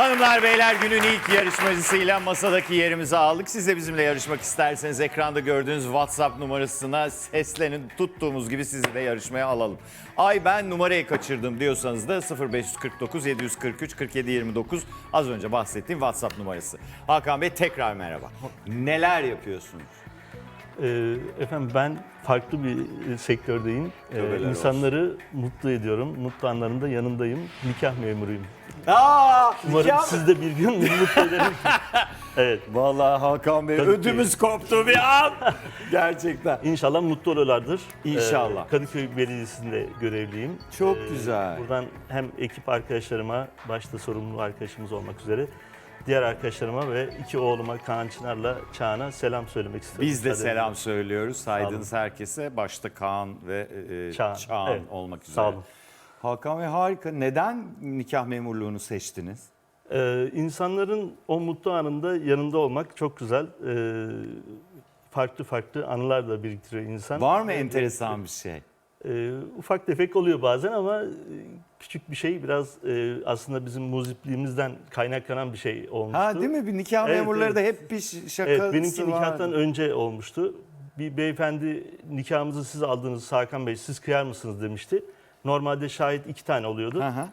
Hanımlar beyler günün ilk yarışmacısıyla masadaki yerimizi aldık. Siz de bizimle yarışmak isterseniz ekranda gördüğünüz WhatsApp numarasına seslenin tuttuğumuz gibi sizi de yarışmaya alalım. Ay ben numarayı kaçırdım diyorsanız da 0549 743 47 29 az önce bahsettiğim WhatsApp numarası. Hakan Bey tekrar merhaba. Neler yapıyorsunuz? Ee, Efendim ben farklı bir e, sektördeyim. Ee, Tövbeler insanları mutlu ediyorum. Mutlu anlarında yanındayım. Nikah memuruyum. Aa, Umarım nikah- siz de bir gün mutlu ederim. evet. Vallahi Hakan Bey Tabii ki. ödümüz koptu bir an. Gerçekten. İnşallah mutlu olurlardır. İnşallah. Ee, Kadıköy Belediyesi'nde görevliyim. Ee, Çok güzel. Buradan hem ekip arkadaşlarıma, başta sorumlu arkadaşımız olmak üzere, diğer arkadaşlarıma ve iki oğluma Kaan Çınar'la Çağan'a selam söylemek istiyorum. Biz de selam söylüyoruz saydığınız herkese. Başta Kaan ve e, Çağan, Çağan, evet. olmak üzere. Sağ olun. Hakan Bey harika. Neden nikah memurluğunu seçtiniz? Ee, insanların o mutlu anında yanında olmak çok güzel. Ee, farklı farklı anılar da biriktiriyor insan. Var mı Ee, enteresan bir şey? E, ufak tefek oluyor bazen ama e, küçük bir şey biraz e, aslında bizim muzipliğimizden kaynaklanan bir şey olmuştu. Ha değil mi? Bir nikah Evet, memurları evet. da hep bir şakası Evet benimki nikahtan önce olmuştu. Bir beyefendi nikahımızı siz aldınız Hakan Bey siz kıyar mısınız demişti. Normalde şahit iki tane oluyordu. Hı hı.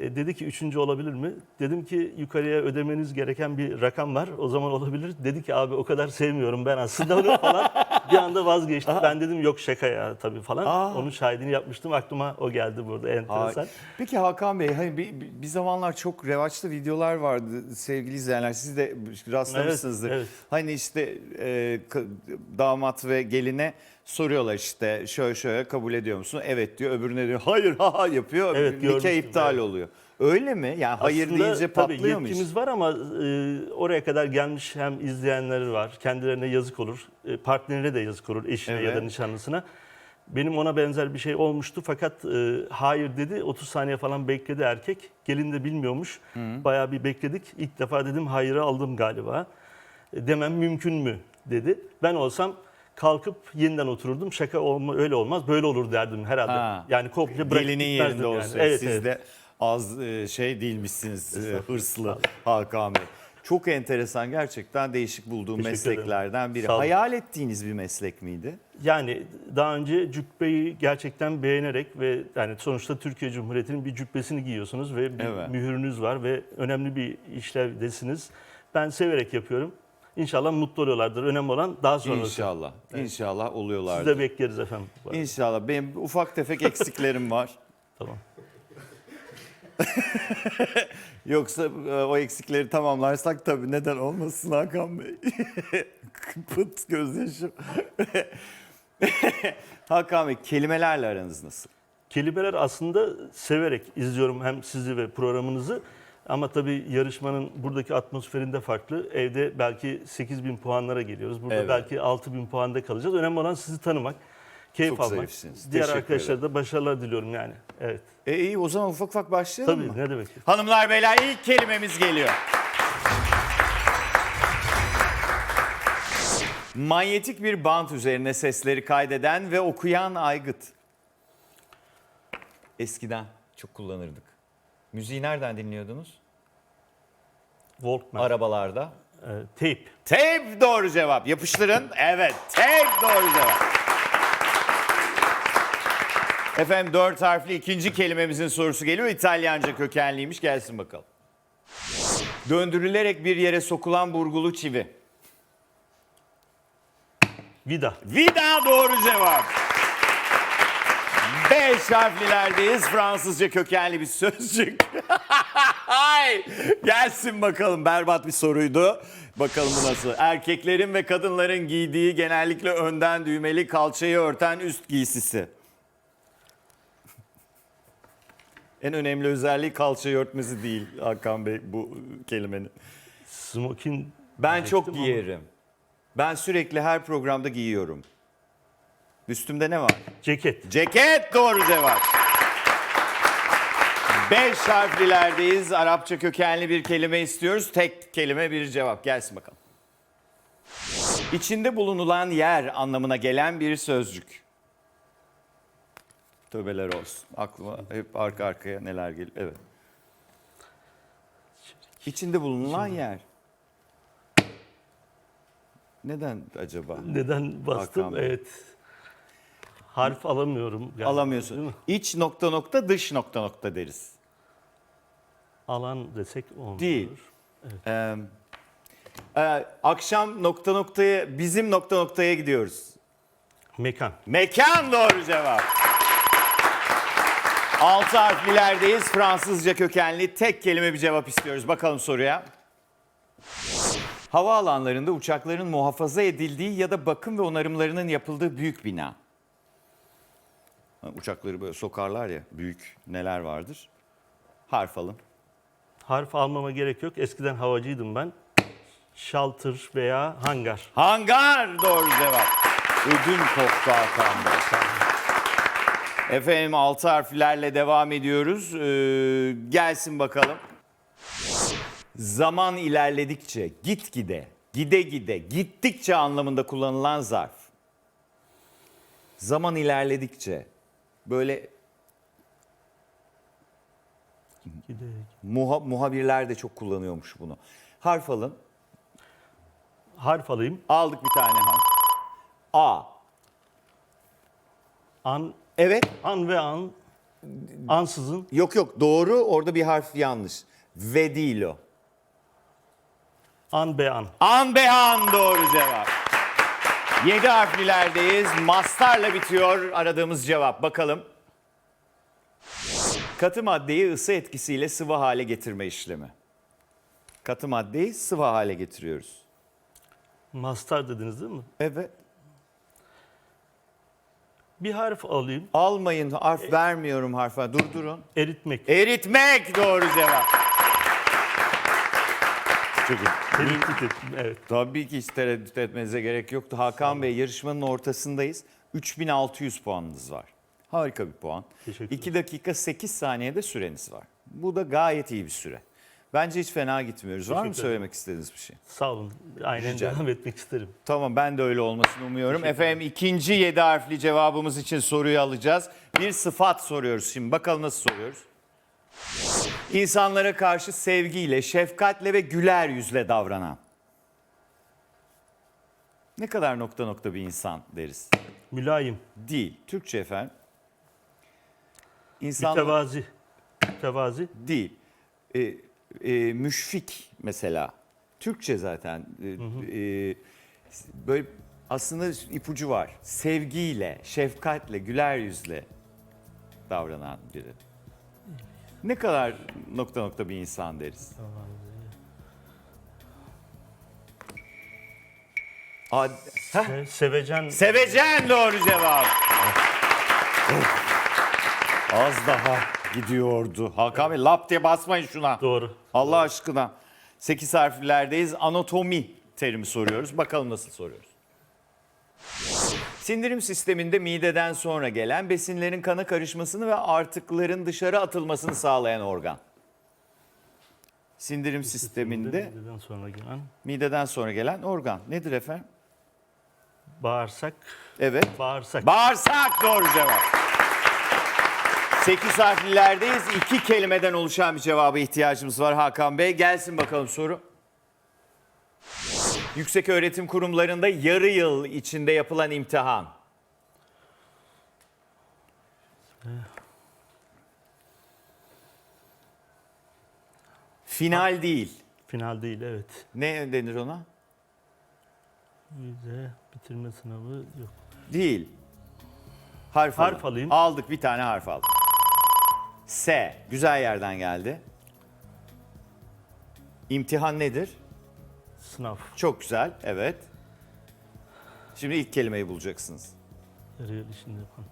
E, dedi ki üçüncü olabilir mi? Dedim ki yukarıya ödemeniz gereken bir rakam var. O zaman olabilir. Dedi ki abi o kadar sevmiyorum ben aslında onu falan. bir anda vazgeçti. Ben dedim yok şaka ya tabii falan. Aa. Onun şahidini yapmıştım. Aklıma o geldi burada Ay. enteresan. Peki Hakan Bey, hani bir, bir- zamanlar çok revaçta videolar vardı sevgili izleyenler. Siz de rastlamışsınızdır. Evet, evet. Hani işte e, damat ve geline soruyorlar işte şöyle şöyle kabul ediyor musun? Evet diyor. Öbürüne diyor hayır ha ha yapıyor. Evet, Nikah iptal evet. oluyor. Öyle mi? Yani hayır Aslında deyince tabii patlıyor mu iş? yetkimiz var ama e, oraya kadar gelmiş hem izleyenleri var. Kendilerine yazık olur. E, partnerine de yazık olur. Eşine ya da Evet. nişanlısına. Benim ona benzer bir şey olmuştu fakat e, hayır dedi. 30 saniye falan bekledi erkek. Gelin de bilmiyormuş. Bayağı bir bekledik. İlk defa dedim hayırı aldım galiba. E, demem mümkün mü dedi. Ben olsam kalkıp yeniden otururdum. Şaka olma, öyle olmaz böyle olur derdim herhalde. Ha. Yani komple bırakıp Gelinin gitmezdim yerinde yani. olsa Evet, siz evet. de az e, şey değilmişsiniz e, hırslı Hakan Bey. Çok enteresan gerçekten değişik bulduğum Teşekkür mesleklerden biri. Hayal ettiğiniz bir meslek miydi? Yani daha önce cübbeyi gerçekten beğenerek ve yani sonuçta Türkiye Cumhuriyeti'nin bir cübbesini giyiyorsunuz ve bir Evet. mühürünüz var ve önemli bir işlevdesiniz. Ben severek yapıyorum. İnşallah mutlu oluyorlardır. Önemli olan daha sonrası. İnşallah. İnşallah Siz oluyorlardı. de bekleriz efendim. İnşallah. Benim ufak tefek eksiklerim var. Tamam. Yoksa e, o eksikleri tamamlarsak tabii neden olmasın Hakan Bey? Pıt gözyaşım. Hakan Bey kelimelerle aranız nasıl? Kelimeler aslında severek izliyorum hem sizi ve programınızı. Ama tabii yarışmanın buradaki atmosferinde farklı. Evde belki 8 bin puanlara geliyoruz. Burada Evet. belki 6 bin puanda kalacağız. Önemli olan sizi tanımak, keyif Çok almak. zarifsiniz. Diğer Teşekkür arkadaşlara da başarılar diliyorum yani. Evet. E iyi o zaman ufak ufak başlayalım Tabii mı? ne demek. Hanımlar beyler ilk kelimemiz geliyor. Manyetik bir bant üzerine sesleri kaydeden ve okuyan aygıt. Eskiden çok kullanırdık. Müziği nereden dinliyordunuz? Walkman, Arabalarda. e, tape. Tape doğru cevap. Yapıştırın. Evet, tape doğru cevap. Efendim dört harfli ikinci kelimemizin sorusu geliyor. İtalyanca kökenliymiş. Gelsin bakalım. Döndürülerek bir yere sokulan burgulu çivi. Vida. Vida doğru cevap. Beş harflilerdeyiz. Fransızca kökenli bir sözcük. Ay, Gelsin bakalım. Berbat bir soruydu. Bakalım bu nasıl? Erkeklerin ve kadınların giydiği genellikle önden düğmeli kalçayı örten üst giysisi. En önemli özelliği kalçayı örtmesi değil Hakan Bey bu kelimenin. Smoking. Ben çok diyecektim ama giyerim. Ben sürekli her programda giyiyorum. Üstümde ne var? Ceket. Ceket doğru cevap. Beş harflilerdeyiz. Arapça kökenli bir kelime istiyoruz. Tek kelime bir cevap. Gelsin bakalım. İçinde bulunulan yer anlamına gelen bir sözcük. Tövbeler olsun. Aklıma hep arka arkaya neler geliyor. Evet. İçinde bulunan yer. Neden acaba? Neden bastım? Hakan Bey. Evet. Harf alamıyorum. galiba, değil Alamıyorsun. mi? İç nokta nokta dış nokta nokta deriz. Alan desek olmuyor. Değil. Ee, e, akşam nokta noktaya bizim nokta noktaya gidiyoruz. Mekan. Mekan doğru cevap. Altı harflilerdeyiz. Fransızca kökenli tek kelime bir cevap istiyoruz. Bakalım soruya. Havaalanlarında uçakların muhafaza edildiği ya da bakım ve onarımlarının yapıldığı büyük bina. Uçakları böyle sokarlar ya büyük neler vardır. Harf alın. Harf almama gerek yok. Eskiden havacıydım ben. Shelter veya hangar. Hangar doğru cevap. Ödüm koptu Hakan Bey. Efendim altı harflerle devam ediyoruz. Ee, gelsin bakalım. Zaman ilerledikçe, gitgide, gide gide, gittikçe anlamında kullanılan zarf. Zaman ilerledikçe böyle muha- muhabirler de çok kullanıyormuş bunu. Harf alın. Harf alayım. Aldık bir tane harf. A. An, Evet. an ve an. Ansızın. Yok yok doğru orada bir harf yanlış. Ve değil o. An be an. An be an doğru cevap. Yedi harflilerdeyiz. Mastarla bitiyor aradığımız cevap. Bakalım. Katı maddeyi ısı etkisiyle sıvı hale getirme işlemi. Katı maddeyi sıvı hale getiriyoruz. Mastar dediniz değil mi? Evet. Bir harf alayım. Almayın harf vermiyorum harfa. Durdurun. Eritmek. Eritmek doğru cevap. Çok iyi. Tereddüt ettim. Evet. Tabii ki hiç tereddüt etmenize gerek yoktu. Hakan Bey yarışmanın ortasındayız. 3600 puanınız var. Harika bir puan. Teşekkür 2 dakika 8 saniyede süreniz var. Bu da gayet iyi bir süre. Bence hiç fena gitmiyoruz. Var mı Teşekkür ederim. söylemek istediğiniz bir şey? Sağ olun. Aynen Rica devam etmek isterim. Tamam ben de öyle olmasını umuyorum. Efendim ikinci 7 harfli cevabımız için soruyu alacağız. Bir sıfat soruyoruz şimdi. Bakalım nasıl soruyoruz? İnsanlara karşı sevgiyle, şefkatle ve güler yüzle davranan. Ne kadar nokta nokta bir insan deriz. Mülayim. Değil. Türkçe efendim. İnsan Mütevazi. Mütevazi. değil. E, e, müşfik mesela. Türkçe zaten. E, e, böyle aslında ipucu var. Sevgiyle, şefkatle, güler yüzle davranan biri. Ne kadar nokta nokta bir insan deriz. Ad- Se- Sevecen. Sevecen doğru cevap. Az daha gidiyordu. Hakan Bey lap diye basmayın şuna. Doğru. Allah aşkına. 8 harflerdeyiz. Anatomi terimi soruyoruz. Bakalım nasıl soruyoruz. Sindirim sisteminde mideden sonra gelen besinlerin kana karışmasını ve artıkların dışarı atılmasını sağlayan organ. Sindirim sisteminde Mideden sonra gelen mideden sonra gelen organ. Nedir efendim? bağırsak. Evet. Bağırsak. Bağırsak doğru cevap. 8 harflilerdeyiz. İki kelimeden oluşan bir cevaba ihtiyacımız var Hakan Bey. Gelsin bakalım soru. Yüksek öğretim kurumlarında yarı yıl içinde yapılan imtihan. Final değil. Final değil evet. Ne denir ona? Vize bitirme sınavı yok. Değil. Harf, Harf alın. alayım. Aldık bir tane harf aldık. S. Güzel yerden geldi. İmtihan nedir? Sınav. Çok güzel. Evet. Şimdi ilk kelimeyi bulacaksınız. Yıl içinde yapan.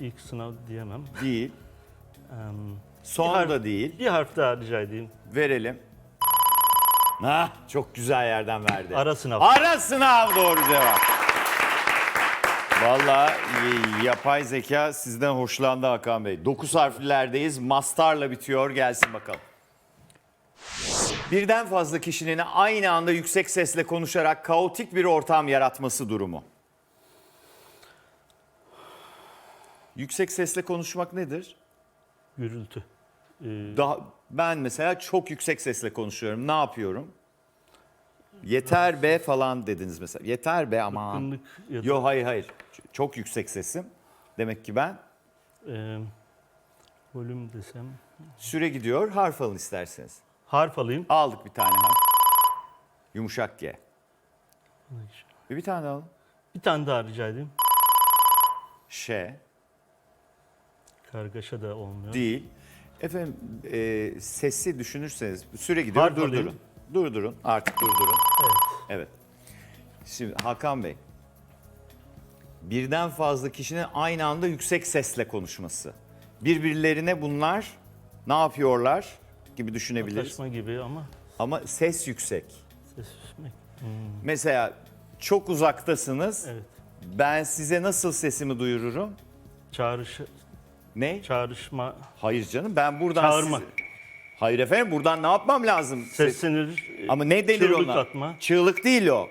İlk sınav diyemem. Değil. Em, Son harf- da değil. bir harf daha rica edeyim. Verelim. Ah, çok güzel yerden verdi. Ara sınav. Ara sınav doğru cevap. Vallahi y- yapay zeka sizden hoşlandı Hakan Bey. 9 harflilerdeyiz. Mastarla bitiyor. Gelsin bakalım. Birden fazla kişinin aynı anda yüksek sesle konuşarak kaotik bir ortam yaratması durumu. Yüksek sesle konuşmak nedir? Gürültü. Daha, ben mesela çok yüksek sesle konuşuyorum. Ne yapıyorum? Yeter be falan dediniz mesela. Yeter be ama. Bıkkınlık ya da Yok hayır hayır. Ç- Çok yüksek sesim. Demek ki ben e, volüm desem. süre gidiyor. Harf alın isterseniz. Harf alayım. Aldık bir tane harf. Yumuşak G. Bir, bir tane alın. Bir tane daha rica edeyim. Ş. Kargaşa da olmuyor. Değil. Efendim e, sesi düşünürseniz süre gidiyor. Harf durdurun. alayım. Durdurun. Artık durdurun. Evet. Evet. Şimdi Hakan Bey. Birden fazla kişinin aynı anda yüksek sesle konuşması. Birbirlerine bunlar ne yapıyorlar gibi düşünebiliriz. Taşma gibi ama Ama ses yüksek. ses susmak. Mesela çok uzaktasınız. Evet. Ben size nasıl sesimi duyururum? Çağrış, Ne? çağrışma, Hayır canım ben buradan Çağırma. sizi- Hayır efendim buradan ne yapmam lazım? Ses- seslenir, Ama ne denir çığlık ona? atma, Çığlık değil o.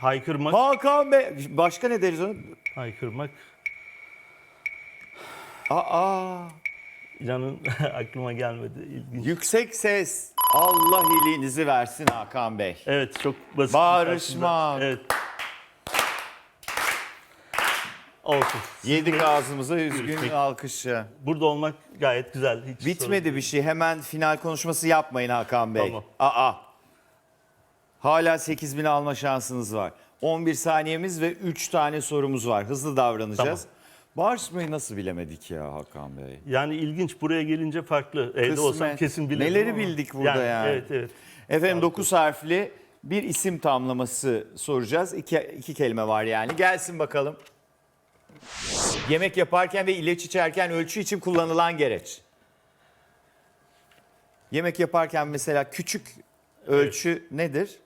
haykırmak, Hakan Bey başka ne deriz onu? haykırmak. Aa İnanın aklıma gelmedi. İlginç. yüksek ses. Allah iyiliğinizi versin Hakan Bey. Evet çok basit. Aslında. Evet. Olsun. Yedik ağzımıza üzgün alkışı. Burada olmak gayet güzel. Hiç sorun Bitmedi bir şey. Hemen final konuşması yapmayın Hakan Bey. Tamam. Aa. Hala 8000 alma şansınız var. 11 saniyemiz ve 3 tane sorumuz var. Hızlı davranacağız. Bağırışmayı nasıl bilemedik ya Hakan Bey? Yani ilginç buraya gelince farklı. Evde olsam kesin bilirim Neleri ama- bildik burada yani? Evet evet. Efendim 9 harfli bir isim tamlaması soracağız. İki, iki kelime var yani. Gelsin bakalım. Yemek yaparken ve ilaç içerken ölçü için kullanılan gereç. Yemek yaparken mesela küçük ölçü nedir?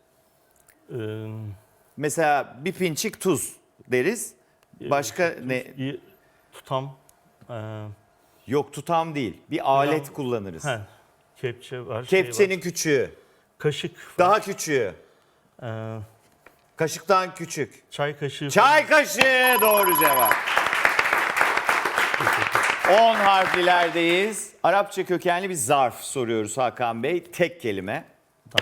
Ee, Mesela bir pinçik tuz deriz. Başka ne? tutam. Ee, Yok tutam değil. Bir alet kullanırız. he, kepçe var. şey Kepçenin var. küçüğü. kaşık. Daha küçüğü. Ee, Kaşıktan küçük. çay kaşığı. Çay kaşığı doğru cevap. 10 harflilerdeyiz. Arapça kökenli bir zarf soruyoruz Hakan Bey. Tek kelime.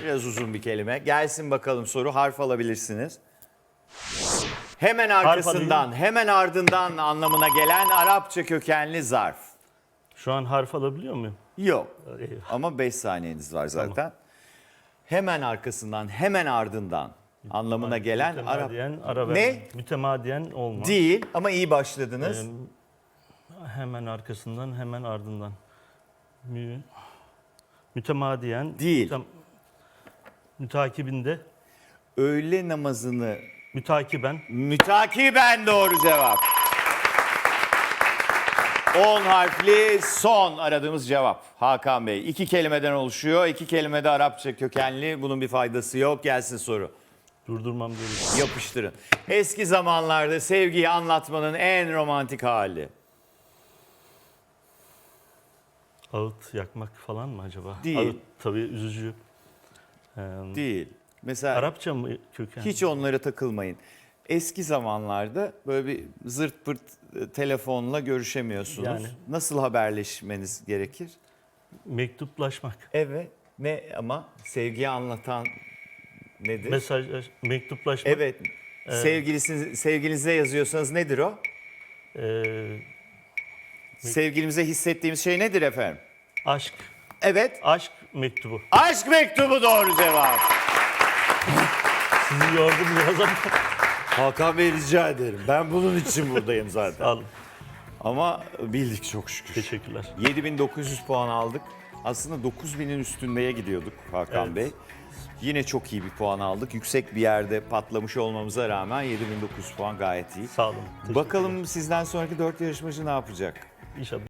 Biraz uzun bir kelime. Gelsin bakalım soru. Harf alabilirsiniz. Hemen arkasından, hemen ardından anlamına gelen Arapça kökenli zarf. Şu an harf alabiliyor muyum? Yok. Eyvah. Ama 5 saniyeniz var zaten. Hemen arkasından, hemen ardından anlamına gelen Arap. Mütemadiyen ara Ne? verme. Mütemadiyen olmaz. Değil ama iyi başladınız. Ee, hemen arkasından hemen ardından. Mü, mütemadiyen. Değil. mütem- mütakibinde. Öğle namazını Mütakiben. mütakiben doğru cevap. 10 harfli son aradığımız cevap. Hakan Bey. iki kelimeden oluşuyor. İki kelimede Arapça kökenli. Bunun bir faydası yok. Gelsin soru. Durdurmam gerekiyor. Yapıştırın. Eski zamanlarda sevgiyi anlatmanın en romantik hali. Ağıt yakmak falan mı acaba? Değil. Ağıt tabii üzücü. Ee, Değil. Mesela Arapça mı köken? hiç onlara takılmayın. Eski zamanlarda böyle bir zırt pırt e, telefonla görüşemiyorsunuz. Yani. Nasıl haberleşmeniz gerekir? Mektuplaşmak. Evet. Ne ama sevgiyi anlatan nedir? Mesaj, mektuplaşmak. evet. Sevgilisiniz, sevgilinize yazıyorsanız nedir o? Ee, Sevgilimize hissettiğimiz şey nedir efendim? aşk. Evet. Aşk mektubu. Aşk mektubu doğru cevap. Sizi yordum biraz ama. Hakan Bey rica ederim. Ben bunun için buradayım zaten. Al. Ama bildik çok şükür. Teşekkürler. 7900 puan aldık. Aslında 9000'in üstündeye gidiyorduk Hakan Evet. Bey. Yine çok iyi bir puan aldık. Yüksek bir yerde patlamış olmamıza rağmen 7900 puan gayet iyi. Sağ olun. Bakalım sizden sonraki 4 yarışmacı ne yapacak? İnşallah.